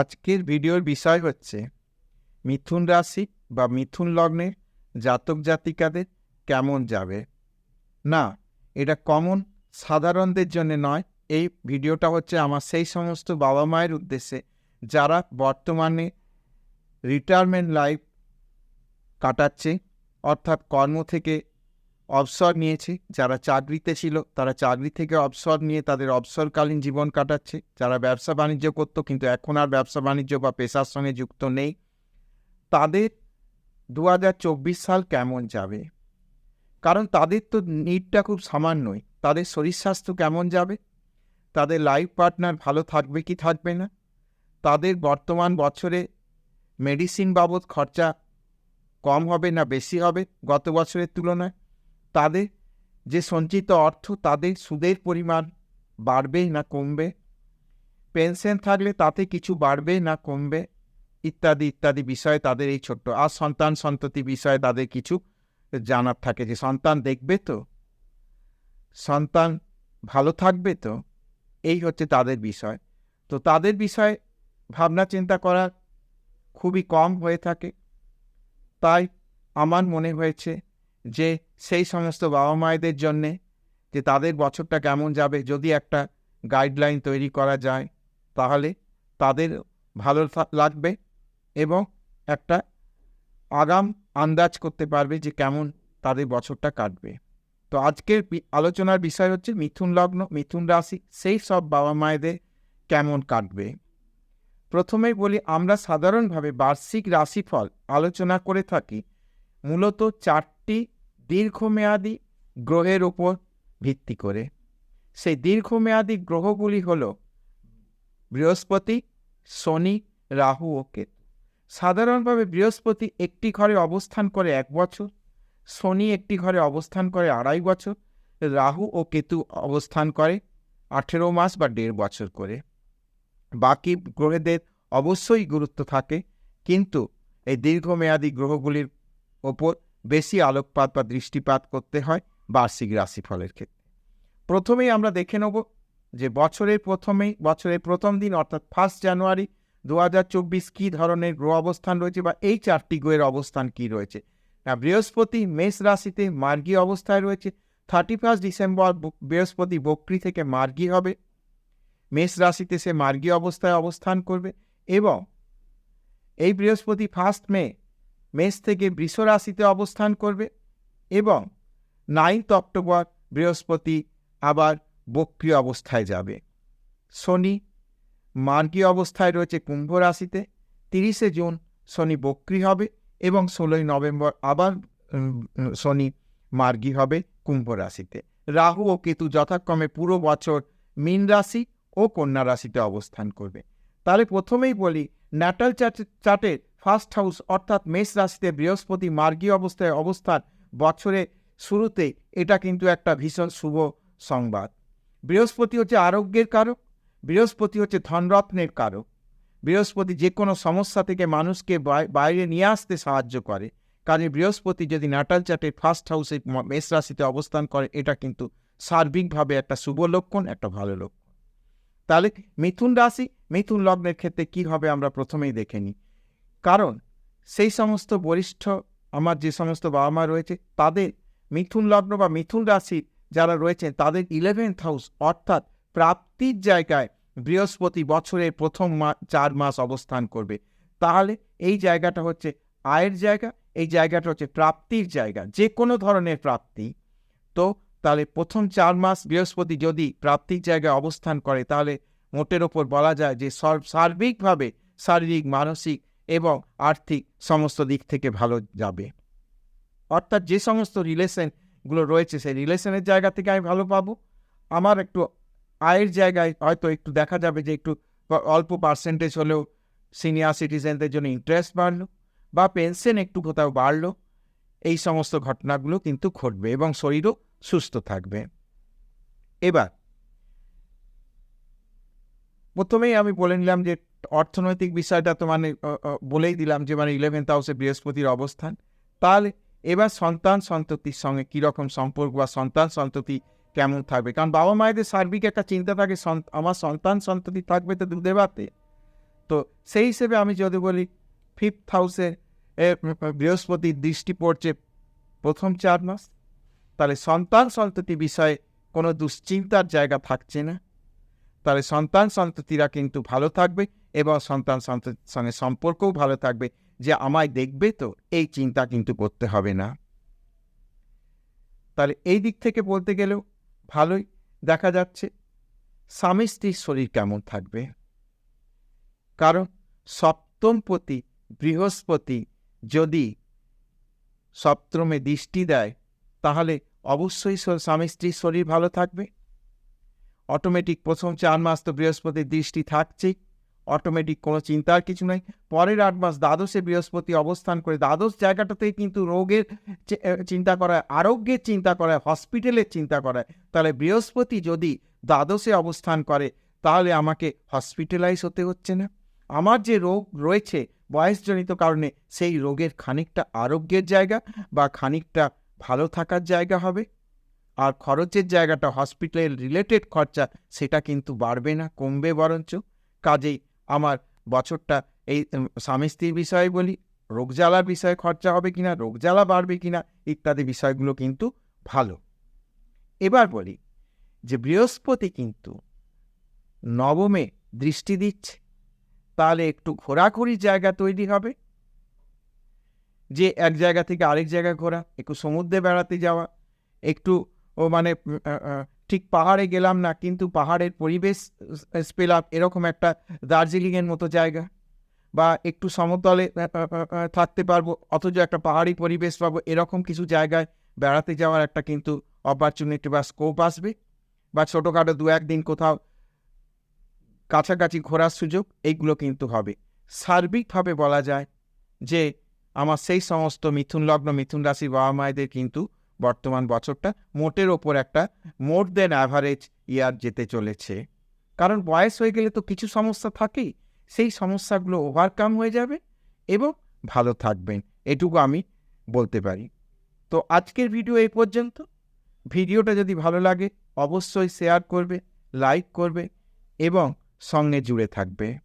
আজকের ভিডিওর বিষয় হচ্ছে, মিথুন রাশি বা মিথুন লগ্নের জাতক জাতিকাদের কেমন যাবে? না, এটা কমন সাধারণদের জন্য নয়। এই ভিডিওটা হচ্ছে আমার সেই সমস্ত বাবা মায়ের উদ্দেশ্যে, যারা বর্তমানে রিটায়ারমেন্ট লাইফ কাটাচ্ছে, অর্থাৎ কর্ম থেকে অবসর নিয়েছে, যারা চাকরিতে ছিল, তারা চাকরি থেকে অবসর নিয়ে তাদের অবসরকালীন জীবন কাটাচ্ছে। যারা ব্যবসা বাণিজ্য করতো, কিন্তু এখন আর ব্যবসা বাণিজ্য বা পেশার সঙ্গে যুক্ত নেই। তাদের দু হাজার চব্বিশ সাল কেমন যাবে? কারণ তাদের তো নিডটা খুব সামান্যই। তাদের শরীর স্বাস্থ্য কেমন যাবে? তাদের লাইফ পার্টনার ভালো থাকবে কি থাকবে না? তাদের বর্তমান বছরে মেডিসিন বাবদ খরচা কম হবে না বেশি হবে? গত বছরের তুলনায় তাদের যে সঞ্চিত অর্থ, তাদের সুদের পরিমাণ বাড়বে না কমবে। পেনশন থাকলে তাতে কিছু বাড়বে না কমবে, ইত্যাদি ইত্যাদি বিষয়ে তাদের এই ছোট্ট, আর সন্তান সন্ততি বিষয়ে তাদের কিছু জানার থাকে যে সন্তান দেখবে তো? সন্তান ভালো থাকবে তো? এই হচ্ছে তাদের বিষয়। তো তাদের বিষয়ে ভাবনা চিন্তা করা খুবই কম হয়ে থাকে। তাই আমার মনে হয়েছে যে সেই সমস্ত বাবা মায়েদের জন্যে যে তাদের বছরটা কেমন যাবে, যদি একটা গাইডলাইন তৈরি করা যায়, তাহলে তাদের ভালো লাগবে এবং একটা আগাম আন্দাজ করতে পারবে যে কেমন তাদের বছরটা কাটবে। তো আজকের আলোচনার বিষয় হচ্ছে মিথুন লগ্ন, মিথুন রাশি, সেই সব বাবা মায়েদের কেমন কাটবে। প্রথমেই বলি, আমরা সাধারণভাবে বার্ষিক রাশিফল আলোচনা করে থাকি মূলত চারটি দীর্ঘমেয়াদী গ্রহের ওপর ভিত্তি করে। সেই দীর্ঘমেয়াদী গ্রহগুলি হল বৃহস্পতি, শনি, রাহু ও কেতু। সাধারণভাবে বৃহস্পতি একটি ঘরে অবস্থান করে এক বছর, শনি একটি ঘরে অবস্থান করে আড়াই বছর, রাহু ও কেতু অবস্থান করে আঠেরো মাস বা দেড় বছর করে। বাকি গ্রহেদের অবশ্যই গুরুত্ব থাকে, কিন্তু এই দীর্ঘমেয়াদী গ্রহগুলির ওপর বেশি আলোকপাত বা দৃষ্টিপাত করতে হয় বার্ষিক রাশিফলের ক্ষেত্রে। প্রথমেই আমরা দেখে নেব যে বছরের প্রথমেই, বছরের প্রথম দিন অর্থাৎ ফার্স্ট জানুয়ারি দু হাজার চব্বিশ কী ধরনের গ্রহ অবস্থান রয়েছে বা এই চারটি গ্রহের অবস্থান কি রয়েছে? না, বৃহস্পতি মেষ রাশিতে মার্গী অবস্থায় রয়েছে। থার্টি ফার্স্ট ডিসেম্বর বৃহস্পতি বক্রি থেকে মার্গী হবে। মেষ রাশিতে সে মার্গী অবস্থায় অবস্থান করবে এবং এই বৃহস্পতি ফার্স্ট মে মেষ থেকে বৃষ রাশিতে অবস্থান করবে এবং নাইন্থ অক্টোবর বৃহস্পতি আবার বক্রিয় অবস্থায় যাবে। শনি মার্গী অবস্থায় রয়েছে কুম্ভ রাশিতে। তিরিশে জুন শনি বক্রি হবে এবং ষোলোই নভেম্বর আবার শনি মার্গী হবে কুম্ভ রাশিতে। রাহু ও কেতু যথাক্রমে পুরো বছর মীন রাশি ও কন্যা রাশিতে অবস্থান করবে। তাহলে প্রথমেই বলি ন্যাটাল চার্টের ফার্স্ট হাউস অর্থাৎ মেষ রাশিতে বৃহস্পতি মার্গী অবস্থায় অবস্থান বছরে শুরুতে, এটা কিন্তু একটা ভীষণ শুভ সংবাদ। বৃহস্পতি হচ্ছে আরোগ্যের কারক, বৃহস্পতি হচ্ছে ধনরত্নের কারক। বৃহস্পতি যে কোনো সমস্যা থেকে মানুষকে বাইরে নিয়ে আসতে সাহায্য করে। কাজে বৃহস্পতি যদি নাটাল চার্টের ফার্স্ট হাউসে মেষ রাশিতে অবস্থান করে, এটা কিন্তু সার্বিকভাবে একটা শুভ লক্ষণ, একটা ভালো লক্ষণ। তাহলে মিথুন রাশি, মিথুন লগ্নের ক্ষেত্রে কি হবে আমরা প্রথমেই দেখে নিই। কারণ সেই সমস্ত বরিষ্ঠ আমার যে সমস্ত বাবা মা রয়েছে, তাদের মিথুন লগ্ন বা মিথুন রাশি যারা রয়েছেন, তাদের ইলেভেন্থ হাউস অর্থাৎ প্রাপ্তির জায়গায় বৃহস্পতি বছরের প্রথম চার মাস অবস্থান করবে। তাহলে এই জায়গাটা হচ্ছে আয়ের জায়গা, এই জায়গাটা হচ্ছে প্রাপ্তির জায়গা যে কোনো ধরনের প্রাপ্তি। তো তাহলে প্রথম চার মাস বৃহস্পতি যদি প্রাপ্তির জায়গায় অবস্থান করে, তাহলে মোটের ওপর বলা যায় যে সর- সার্বিকভাবে শারীরিক, মানসিক এবং আর্থিক সমস্ত দিক থেকে ভালো যাবে। অর্থাৎ যে সমস্ত রিলেশনগুলো রয়েছে, সেই রিলেশনের জায়গা থেকে আমি ভালো পাবো। আমার একটু আয়ের জায়গায় হয়তো একটু দেখা যাবে যে একটু অল্প পার্সেন্টেজ হলেও সিনিয়র সিটিজেনদের জন্য ইন্টারেস্ট বাড়লো বা পেনশন একটু কোথাও বাড়লো। এই সমস্ত ঘটনাগুলো কিন্তু ঘটবে এবং শরীরও সুস্থ থাকবে। এবার প্রথমেই আমি বলে নিলাম যে অর্থনৈতিক বিষয়টা তো মানে বলেই দিলাম যে মানে ইলেভেন্থ হাউসে বৃহস্পতির অবস্থান। তাহলে এবার সন্তান সন্ততির সঙ্গে কীরকম সম্পর্ক বা সন্তান সন্ততি কেমন থাকবে? কারণ বাবা মায়েদের সার্বিক একটা চিন্তা থাকে আমার সন্তান সন্ততি থাকবে তো দুধে ভাতে। তো সেই হিসেবে আমি যদি বলি ফিফথ হাউসে বৃহস্পতির দৃষ্টি পড়ছে প্রথম চার মাস। তাহলে সন্তান সন্ততি বিষয়ে কোনো দুশ্চিন্তার জায়গা থাকছে না। তাহলে সন্তান সন্ততিরা কিন্তু ভালো থাকবে। এবং সন্তান সঙ্গে সম্পর্কও ভালো থাকবে, যে আমায় দেখবে তো, এই চিন্তা কিন্তু করতে হবে না। তাহলে এই দিক থেকে বলতে গেলেও ভালোই দেখা যাচ্ছে স্বামী স্ত্রীর শরীর কেমন থাকবে। কারণ সপ্তমপতি বৃহস্পতি যদি সপ্তমে দৃষ্টি দেয়, তাহলে অবশ্যই স্বামী স্ত্রীর শরীর ভালো থাকবে। অটোমেটিক প্রথম চার মাস তো বৃহস্পতির দৃষ্টি থাকছেই। অটোমেটিক কোনো চিন্তার কিছু নাই। পরের আট মাস দ্বাদশে বৃহস্পতি অবস্থান করে, দ্বাদশ জায়গাটাতেই কিন্তু রোগের চিন্তা করায়, আরোগ্যের চিন্তা করায় হসপিটালের চিন্তা করায়। তাহলে বৃহস্পতি যদি দ্বাদশে অবস্থান করে, তাহলে আমাকে হসপিটালাইজ হতে হচ্ছে না। আমার যে রোগ রয়েছে বয়সজনিত কারণে, সেই রোগের খানিকটা আরোগ্যের জায়গা বা খানিকটা ভালো থাকার জায়গা হবে। আর খরচের জায়গাটা হসপিটাল রিলেটেড খরচা, সেটা কিন্তু বাড়বে না, কমবে বরঞ্চ। কাজেই আমার বছরটা এই স্বামী স্ত্রীর বিষয়ে বলি, রোগ জ্বালার বিষয়ে খরচা হবে কিনা, রোগ জ্বালা বাড়বে কিনা, ইত্যাদি বিষয়গুলো কিন্তু ভালো। এবার বলি যে বৃহস্পতি কিন্তু নবমে দৃষ্টি দিচ্ছে, তাহলে একটু ঘোরাঘুরির জায়গা তৈরি হবে। যে এক জায়গা থেকে আরেক জায়গায় ঘোরা, একটু সমুদ্রে বেড়াতে যাওয়া, একটু ও মানে ঠিক পাহাড়ে গেলাম না, কিন্তু পাহাড়ের পরিবেশ পেলাম এরকম একটা দার্জিলিংয়ের মতো জায়গা। বা একটু সমতলে থাকতে পারব, অথচ একটা পাহাড়ি পরিবেশ পাবো, এরকম কিছু জায়গায় বেড়াতে যাওয়ার একটা কিন্তু অপরচুনিটি বা স্কোপ আসবে। বা ছোটোখাটো দু একদিন কোথাও কাছাকাছি ঘোরার সুযোগ, এইগুলো কিন্তু হবে। সার্বিকভাবে বলা যায় যে, আমার সেই সমস্ত মিথুন লগ্ন, মিথুন রাশি বাবা মায়েদের কিন্তু বর্তমান বছরটা মোটের ওপর একটা মোর দেন অ্যাভারেজ ইয়ার যেতে চলেছে। কারণ বয়স হয়ে গেলে তো কিছু সমস্যা থাকেই, সেই সমস্যাগুলো ওভারকাম হয়ে যাবে এবং ভালো থাকবেন এটুকু আমি বলতে পারি। তো আজকের ভিডিও এই পর্যন্ত। ভিডিওটা যদি ভালো লাগে, অবশ্যই শেয়ার করবে লাইক করবে এবং সঙ্গে জুড়ে থাকবে।